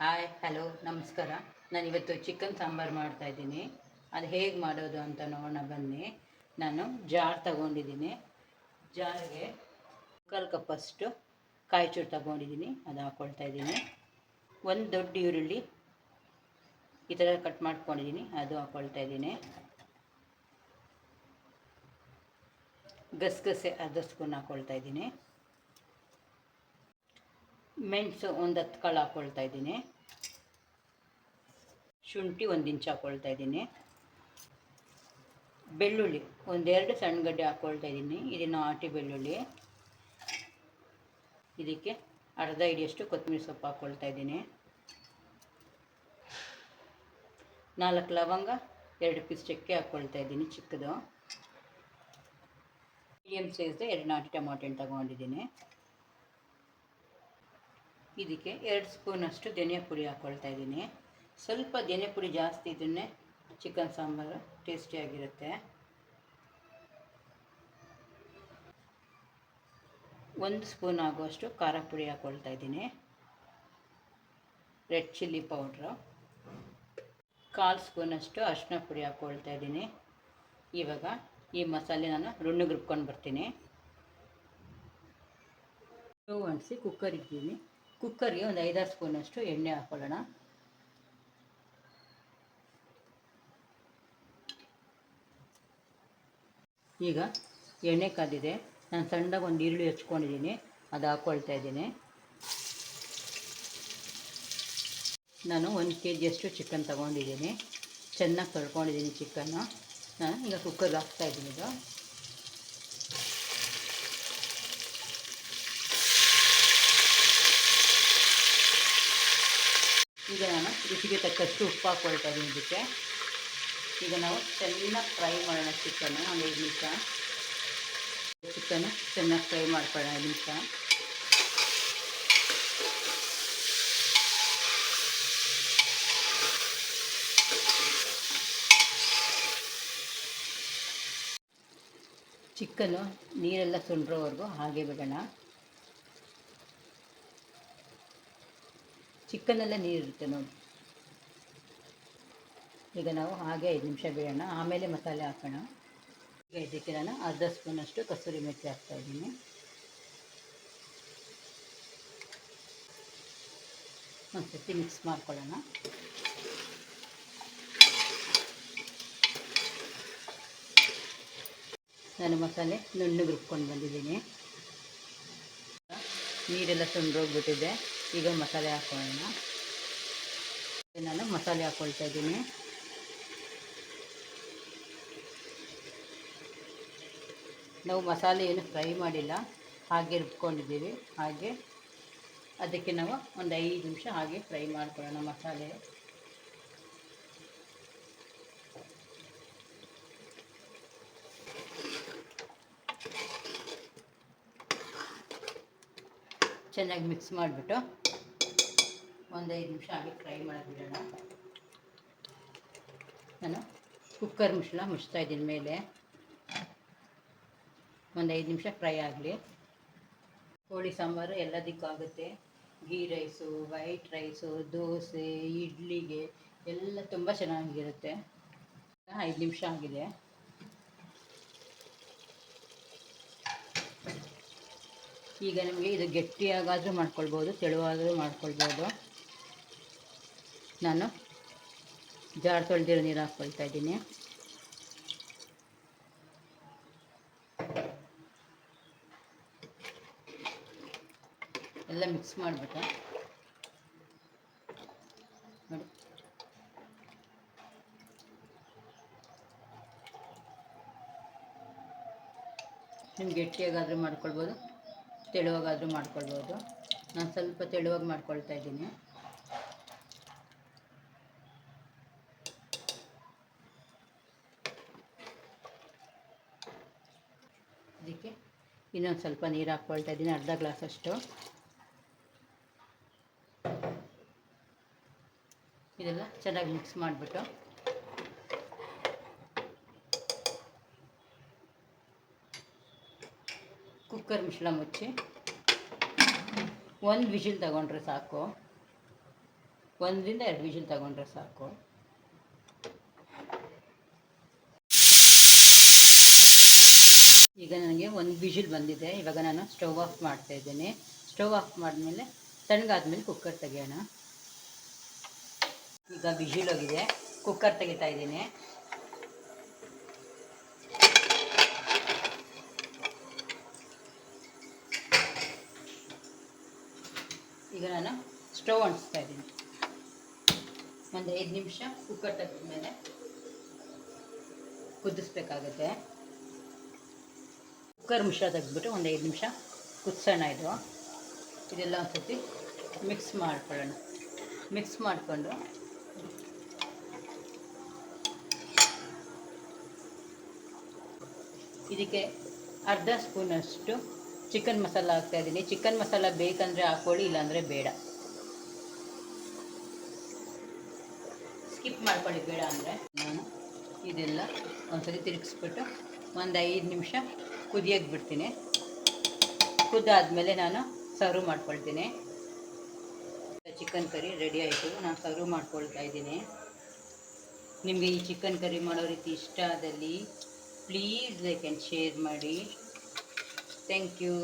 Hi, hello, ನಮಸ್ಕಾರ. ನಾನು ಇವತ್ತು ಚಿಕನ್ ಸಾಂಬಾರು ಮಾಡ್ತಾಯಿದ್ದೀನಿ ಅದು ಹೇಗೆ ಮಾಡೋದು ಅಂತ ನೋಡೋಣ ಬನ್ನಿ. ನಾನು ಜಾರ್ ತಗೊಂಡಿದ್ದೀನಿ. ಜಾರ್ಗೆ ಕಪ್ಪಷ್ಟು ಕಾಯಿ ಕಾಯಿಚೂರು ತಗೊಂಡಿದ್ದೀನಿ. ಅದು ಹಾಕ್ಕೊಳ್ತಾ ಇದ್ದೀನಿ. ಒಂದು ದೊಡ್ಡ ಈರುಳ್ಳಿ ಈ ಥರ ಕಟ್ ಮಾಡ್ಕೊಂಡಿದ್ದೀನಿ. ಅದು ಹಾಕ್ಕೊಳ್ತಾ ಇದ್ದೀನಿ. ಗಸಗಸೆ ಅರ್ಧ ಸ್ಪೂನ್ ಹಾಕ್ಕೊಳ್ತಾ ಇದ್ದೀನಿ. ಮೆಣಸು ಒಂದು ಹತ್ತು ಕಾಳು ಹಾಕ್ಕೊಳ್ತಾ ಇದ್ದೀನಿ. ಶುಂಠಿ ಒಂದು ಇಂಚು ಹಾಕ್ಕೊಳ್ತಾ ಇದ್ದೀನಿ. ಬೆಳ್ಳುಳ್ಳಿ ಒಂದೆರಡು ಸಣ್ಣ ಗಡ್ಡೆ ಹಾಕ್ಕೊಳ್ತಾ ಇದ್ದೀನಿ. ಇದು ಆಟಿ ಬೆಳ್ಳುಳ್ಳಿ. ಇದಕ್ಕೆ ಅರ್ಧ ಹಿಡಿಯಷ್ಟು ಕೊತ್ತಂಬರಿ ಸೊಪ್ಪು ಹಾಕ್ಕೊಳ್ತಾ ಇದ್ದೀನಿ. ನಾಲ್ಕು ಲವಂಗ, ಎರಡು ಪೀಸ್ ಚಕ್ಕೆ ಹಾಕ್ಕೊಳ್ತಾ ಇದ್ದೀನಿ ಚಿಕ್ಕದು. ಮೀಡಿಯಮ್ ಸೈಜ್ದು ಎರಡು ನಾಟಿ ಟೊಮಾಟೊ ತಗೊಂಡಿದ್ದೀನಿ. ಇದಕ್ಕೆ ಎರಡು ಸ್ಪೂನಷ್ಟು ಧನಿಯಾ ಪುಡಿ ಹಾಕ್ಕೊಳ್ತಾ ಇದ್ದೀನಿ. ಸ್ವಲ್ಪ ಧನಿಯಾ ಪುಡಿ ಜಾಸ್ತಿ ಇದನ್ನೇ ಚಿಕನ್ ಸಾಂಬಾರು ಟೇಸ್ಟಿಯಾಗಿರುತ್ತೆ ಒಂದು ಸ್ಪೂನ್ ಆಗುವಷ್ಟು ಖಾರ ಪುಡಿ ಹಾಕ್ಕೊಳ್ತಾ ಇದ್ದೀನಿ. ರೆಡ್ ಚಿಲ್ಲಿ ಪೌಡ್ರು ಕಾಲು ಸ್ಪೂನಷ್ಟು ಅರಿಶಿನ ಪುಡಿ ಹಾಕ್ಕೊಳ್ತಾ ಇದ್ದೀನಿ. ಇವಾಗ ಈ ಮಸಾಲೆ ನಾನು ರುಣ್ಣಿಗೆ ರುಬ್ಕೊಂಡು ಬರ್ತೀನಿ. ಸ್ಟವ್ ಅಂಟಿಸಿ ಕುಕ್ಕರ್ ಇದ್ದೀನಿ ಕುಕ್ಕರ್ಗೆ ಒಂದು ಐದಾರು ಸ್ಪೂನಷ್ಟು ಎಣ್ಣೆ ಹಾಕ್ಕೊಳ್ಳೋಣ ಈಗ ಎಣ್ಣೆ ಕಾದಿದೆ ನಾನು ಸಣ್ಣಗೆ ಒಂದು ಈರುಳ್ಳಿ ಹೆಚ್ಕೊಂಡಿದ್ದೀನಿ ಅದು ಹಾಕ್ಕೊಳ್ತಾ ಇದ್ದೀನಿ. ನಾನು ಒಂದು ಕೆ ಜಿಯಷ್ಟು ಚಿಕನ್ ತೊಗೊಂಡಿದ್ದೀನಿ ಚೆನ್ನಾಗಿ ತೊಳ್ಕೊಂಡಿದ್ದೀನಿ ಚಿಕನ್ನು ನಾನು ಈಗ ಕುಕ್ಕರ್ಗೆ ಹಾಕ್ತಾಯಿದ್ದೀನಿ ಇದು ಈಗ. ನಾನು ರುಚಿಗೆ ತಕ್ಕಷ್ಟು ಉಪ್ಪು ಹಾಕ್ಕೊಳ್ತಾ ಇದ್ದೀನಿ ಇದಕ್ಕೆ. ಈಗ ನಾವು ಚೆನ್ನಾಗಿ ಫ್ರೈ ಮಾಡೋಣ ಚಿಕನ್ನು ಒಂದು ಐದು ನಿಮಿಷ. ಚಿಕನ್ನು ಚೆನ್ನಾಗಿ ಫ್ರೈ ಮಾಡ್ಕೊಳ್ಳೋಣ ಐದು ನಿಮಿಷ. ಚಿಕನ್ನು ನೀರೆಲ್ಲ ಸುಂಡ್ರೋವರೆಗೂ ಹಾಗೆ ಬಿಡೋಣ. ನೀರು ನೀರಿರುತ್ತೆ ನೋಡಿ. ಈಗ ನಾವು ಹಾಗೆ ಐದು ನಿಮಿಷ ಬಿಡೋಣ. ಆಮೇಲೆ ಮಸಾಲೆ ಹಾಕೋಣ. ಈಗ ಇದಕ್ಕೆ ನಾನು ಅರ್ಧ ಸ್ಪೂನಷ್ಟು ಕಸೂರಿ ಮೆಥಿ ಹಾಕ್ತಾಯಿದ್ದೀನಿ ಒಂದು ಸರ್ತಿ ಮಿಕ್ಸ್ ಮಾಡ್ಕೊಳ್ಳೋಣ. ನಾನು ಮಸಾಲೆ ನುಣ್ಣು ರುಬ್ಕೊಂಡು ಬಂದಿದ್ದೀನಿ. ನೀರೆಲ್ಲ ತುಂಡೋಗ್ಬಿಟ್ಟಿದೆ. ಈಗ ಮಸಾಲೆ ಹಾಕ್ಕೊಳ್ಳೋಣ ನಾನು ಮಸಾಲೆ ಹಾಕ್ಕೊಳ್ತಾ ಇದ್ದೀನಿ. ನಾವು ಮಸಾಲೆ ಏನು ಫ್ರೈ ಮಾಡಿಲ್ಲ, ಹಾಗೆ ರುಬ್ಕೊಂಡಿದ್ದೀವಿ. ಹಾಗೆ ಅದಕ್ಕೆ ನಾವು ಒಂದು ಐದು ನಿಮಿಷ ಹಾಗೆ ಫ್ರೈ ಮಾಡ್ಕೊಳ್ಳೋಣ ಮಸಾಲೆ. ಚೆನ್ನಾಗಿ ಮಿಕ್ಸ್ ಮಾಡಿಬಿಟ್ಟು ಒಂದು ಐದು ನಿಮಿಷ ಹಾಗೆ ಫ್ರೈ ಮಾಡಿಬಿಡೋಣ. ನಾನು ಕುಕ್ಕರ್ ಮುಚ್ಚಳ ಮುಚ್ತಾ ಇದ್ದೀನಿ ಮೇಲೆ. ಒಂದು ಐದು ನಿಮಿಷ ಫ್ರೈ ಆಗಲಿ. ಕೋಳಿ ಸಾಂಬಾರು ಎಲ್ಲದಕ್ಕೂ ಆಗುತ್ತೆ ghee rice, white rice, dosa, ಇಡ್ಲಿಗೆ ಎಲ್ಲ ತುಂಬ ಚೆನ್ನಾಗಿರುತ್ತೆ. ಐದು ನಿಮಿಷ ಆಗಿದೆ. ಈಗ ನಿಮಗೆ ಇದು ಗಟ್ಟಿಯಾಗಾದರೂ ಮಾಡ್ಕೊಳ್ಬೋದು ತೆಳುವಾದರೂ ಮಾಡ್ಕೊಳ್ಬೋದು. ನಾನು ಜಾರ್ ತೊಳೆದಿರೋ ನೀರು ಹಾಕ್ಕೊಳ್ತಾ ಇದ್ದೀನಿ. ಎಲ್ಲ ಮಿಕ್ಸ್ ಮಾಡಿಬಿಟ್ಟು. ನೋಡಿ. ನಿಮ್ಗೆ ಗಟ್ಟಿಯಾಗಾದರೂ ಮಾಡ್ಕೊಳ್ಬೋದು, ತೆಳುವಾಗಾದರೂ ಮಾಡ್ಕೊಳ್ಬೋದು. ನಾನು ಸ್ವಲ್ಪ ತೆಳುವಾಗಿ ಮಾಡ್ಕೊಳ್ತಾ ಇದ್ದೀನಿ. ಅದಕ್ಕೆ ಇನ್ನೊಂದು ಸ್ವಲ್ಪ ನೀರು ಹಾಕ್ಕೊಳ್ತಾ ಇದ್ದೀನಿ, ಅರ್ಧ ಗ್ಲಾಸಷ್ಟು ಇದೆಲ್ಲ ಚೆನ್ನಾಗಿ ಮಿಕ್ಸ್ ಮಾಡಿಬಿಟ್ಟು. ಕುಕ್ಕರ್ ಮಿಶ್ರಣ ಮುಚ್ಚಿ. ಒಂದು ವಿಷಿಲ್ ತಗೊಂಡ್ರೆ ಸಾಕು. ಒಂದರಿಂದ ಎರಡು ವಿಷಿಲ್ ತಗೊಂಡ್ರೆ ಸಾಕು. ಈಗ ನನಗೆ ಒಂದು ವಿಷಿಲ್ ಬಂದಿದೆ. ಇವಾಗ ನಾನು ಸ್ಟವ್ ಆಫ್ ಮಾಡ್ತಾ ಇದ್ದೀನಿ. ಸ್ಟವ್ ಆಫ್ ಮಾಡಿದ್ಮೇಲೆ ತಣ್ಣಗಾದ್ಮೇಲೆ ಕುಕ್ಕರ್ ತೆಗಿಯೋಣ. ಈಗ ಬಿಸಿಲೋಗಿದೆ ಕುಕ್ಕರ್ ತೆಗಿತಾ ಇದ್ದೀನಿ. ಈಗ ನಾನು ಸ್ಟವ್ ಅಂಟಿಸ್ತಾ ಇದ್ದೀನಿ. ಒಂದು ಐದು ನಿಮಿಷ ಕುಕ್ಕರ್ ತೆಗೆದ್ಮೇಲೆ ಕುದಿಸ್ಬೇಕಾಗುತ್ತೆ. ಕುಕ್ಕರ್ ಮಿಶ್ರ ತೆಗೆದ್ಬಿಟ್ಟು ಒಂದು ಐದು ನಿಮಿಷ ಕುದಿಸೋಣ ಇದು. ಇದೆಲ್ಲ ಒಂದು ಸರ್ತಿ ಮಿಕ್ಸ್ ಮಾಡ್ಕೊಳ್ಳೋಣ. ಮಿಕ್ಸ್ ಮಾಡಿಕೊಂಡು ಇದಕ್ಕೆ ಅರ್ಧ ಸ್ಪೂನಷ್ಟು ಚಿಕನ್ ಮಸಾಲ ಹಾಕ್ತಾ ಇದ್ದೀನಿ. ಚಿಕನ್ ಮಸಾಲ ಬೇಕಂದರೆ ಹಾಕ್ಕೊಳ್ಳಿ ಇಲ್ಲಾಂದರೆ ಬೇಡ. ಸ್ಕಿಪ್ ಮಾಡ್ಕೊಳ್ಳಿ, ಬೇಡ ಅಂದರೆ. ನಾನು ಇದೆಲ್ಲ ಒಂದ್ಸರಿ ತಿರುಗಿಸ್ಬಿಟ್ಟು ಒಂದು ಐದು ನಿಮಿಷ ಕುದಿಯೋಕ್ಕೆ ಬಿಡ್ತೀನಿ. ಕುದ್ದಾದ್ಮೇಲೆ ನಾನು ಸರ್ವ್ ಮಾಡ್ಕೊಳ್ತೀನಿ. ಚಿಕನ್ ಕರಿ ರೆಡಿ ಆಯಿತು. ನಾನು ಸರ್ವ್ ಮಾಡ್ಕೊಳ್ತಾ ಇದ್ದೀನಿ. ನಿಮಗೆ ಈ ಚಿಕನ್ ಕರಿ ಮಾಡೋ ರೀತಿ ಇಷ್ಟ ಆದಲ್ಲಿ ಪ್ಲೀಸ್ ಲೈಕ್ ಆ್ಯಂಡ್ ಶೇರ್ ಮಾಡಿ ಥ್ಯಾಂಕ್ ಯು